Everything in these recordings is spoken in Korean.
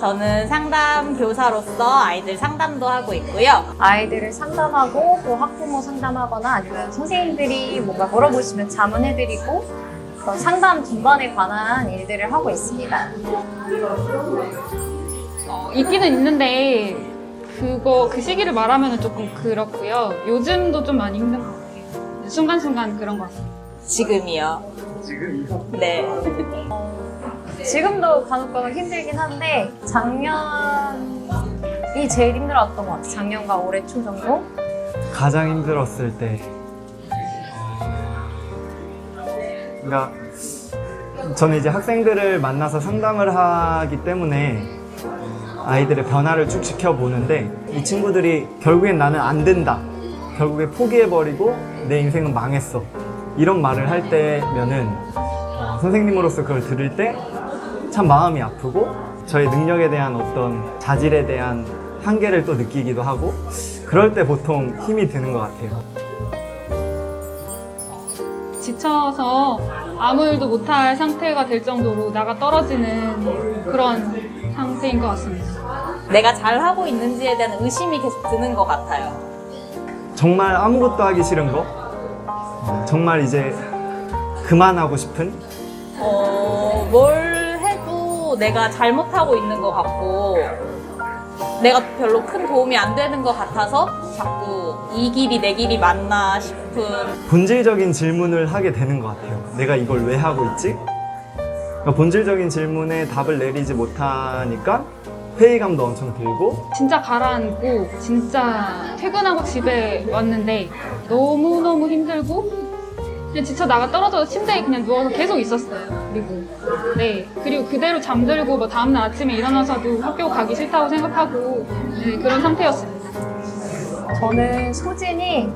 저는 상담 교사로서 아이들 상담도 하고 있고요. 아이들을 상담하고 또 학부모 상담하거나 아니면 선생님들이 뭔가 물어보시면 자문해드리고 그런 상담 전반에 관한 일들을 하고 있습니다. 어, 있기는 있는데 그거 그 시기를 말하면 조금 그렇고요. 요즘도 좀 많이 힘든 것 같아요. 순간순간 그런 것 같아요. 지금이요. 지금 네. 지금도 간혹가다 힘들긴 한데 작년이 제일 힘들었던 것 같아요. 작년과 올해 초 정도? 가장 힘들었을 때 그러니까 저는 이제 학생들을 만나서 상담을 하기 때문에 아이들의 변화를 쭉 지켜보는데 이 친구들이 결국엔 나는 안 된다 결국에 포기해버리고 내 인생은 망했어 이런 말을 할 때면은 어, 선생님으로서 그걸 들을 때 참 마음이 아프고 저의 능력에 대한 어떤 자질에 대한 한계를 또 느끼기도 하고 그럴 때 보통 힘이 드는 것 같아요. 지쳐서 아무 일도 못할 상태가 될 정도로 나가 떨어지는 그런 상태인 것 같습니다. 내가 잘하고 있는지에 대한 의심이 계속 드는 것 같아요. 정말 아무것도 하기 싫은 거, 어, 정말 이제 그만하고 싶은 어, 뭘 내가 잘못하고 있는 것 같고, 내가 별로 큰 도움이 안 되는 것 같아서 자꾸 이 길이 내 길이 맞나 싶은 본질적인 질문을 하게 되는 것 같아요. 내가 이걸 왜 하고 있지? 그러니까 본질적인 질문에 답을 내리지 못하니까 회의감도 엄청 들고 진짜 가라앉고 진짜 퇴근하고 집에 왔는데 너무너무 힘들고 그냥 지쳐 나가 떨어져서 침대에 그냥 누워서 계속 있었어요. 그리고 네 그리고 그대로 잠들고 뭐 다음날 아침에 일어나서도 학교 가기 싫다고 생각하고 네, 그런 상태였습니다. 저는 소진이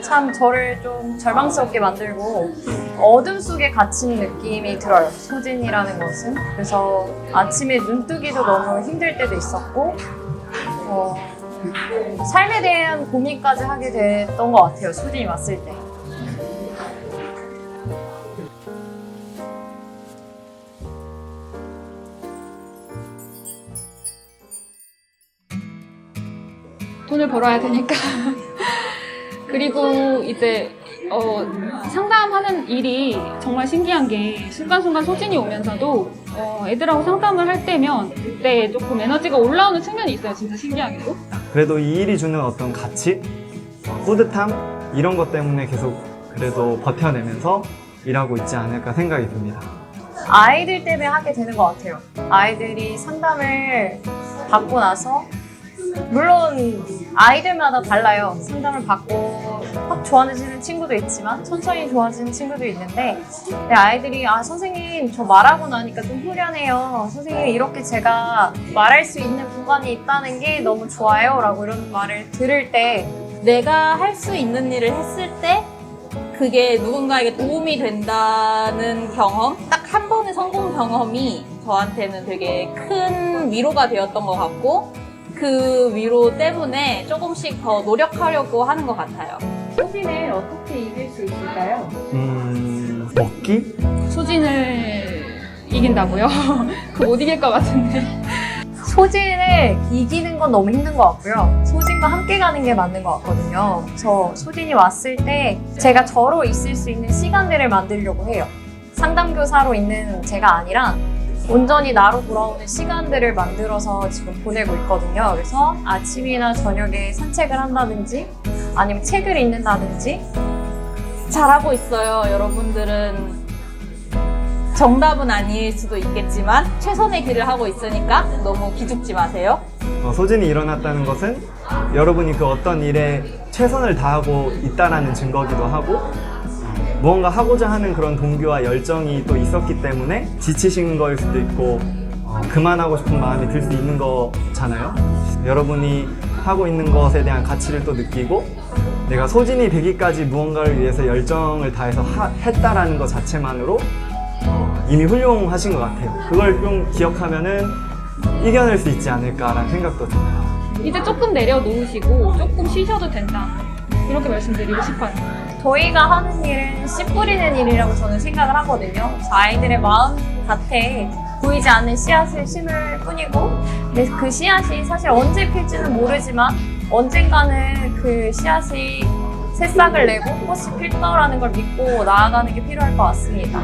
참 저를 좀 절망스럽게 만들고 어둠 속에 갇힌 느낌이 들어요. 소진이라는 것은. 그래서 아침에 눈 뜨기도 너무 힘들 때도 있었고, 어, 삶에 대한 고민까지 하게 됐던 것 같아요. 소진이 왔을 때. 돈을 벌어야 되니까. 그리고 이제 어, 상담하는 일이 정말 신기한 게 순간순간 소진이 오면서도 어, 애들하고 상담을 할 때면 그때 조금 에너지가 올라오는 측면이 있어요. 진짜 신기하게도. 그래도 이 일이 주는 어떤 가치, 어, 뿌듯함 이런 것 때문에 계속 그래도 버텨내면서 일하고 있지 않을까 생각이 듭니다. 아이들 때문에 하게 되는 것 같아요. 아이들이 상담을 받고 나서 물론 아이들마다 달라요. 상담을 받고 확 좋아지는 친구도 있지만 천천히 좋아지는 친구도 있는데 근데 아이들이 아 선생님 저 말하고 나니까 좀 후련해요. 선생님 이렇게 제가 말할 수 있는 구간이 있다는 게 너무 좋아요. 라고 이런 말을 들을 때 내가 할 수 있는 일을 했을 때 그게 누군가에게 도움이 된다는 경험, 딱 한 번의 성공 경험이 저한테는 되게 큰 위로가 되었던 것 같고 그 위로 때문에 조금씩 더 노력하려고 하는 것 같아요. 소진을 어떻게 이길 수 있을까요? 음, 먹기? 소진을 이긴다고요? 그못 이길 것 같은데. 소진을 이기는 건 너무 힘든 것 같고요. 소진과 함께 가는 게 맞는 것 같거든요. 그래서 소진이 왔을 때 제가 저로 있을 수 있는 시간들을 만들려고 해요. 상담교사로 있는 제가 아니라 온전히 나로 돌아오는 시간들을 만들어서 지금 보내고 있거든요. 그래서 아침이나 저녁에 산책을 한다든지 아니면 책을 읽는다든지 잘하고 있어요. 여러분들은 정답은 아닐 수도 있겠지만 최선의 길을 하고 있으니까 너무 기죽지 마세요. 어, 소진이 일어났다는 것은 여러분이 그 어떤 일에 최선을 다하고 있다라는 증거기도 하고 어, 무언가 하고자 하는 그런 동기와 열정이 또 있었기 때문에 지치신 거일 수도 있고 어, 그만하고 싶은 마음이 들 수 있는 거잖아요. 여러분이 하고 있는 것에 대한 가치를 또 느끼고 내가 소진이 되기까지 무언가를 위해서 열정을 다해서 하- 했다라는 것 자체만으로 어, 이미 훌륭하신 것 같아요. 그걸 좀 기억하면은 이겨낼 수 있지 않을까라는 생각도 듭니다. 이제 조금 내려놓으시고 조금 쉬셔도 된다. 그렇게 말씀드리고 싶어요. 저희가 하는 일은 씨 뿌리는 일이라고 저는 생각을 하거든요. 아이들의 마음 밭에 보이지 않는 씨앗을 심을 뿐이고 근데 그 씨앗이 사실 언제 필지는 모르지만 언젠가는 그 씨앗이 새싹을 내고 꽃이 필 거라는 걸 믿고 나아가는 게 필요할 것 같습니다.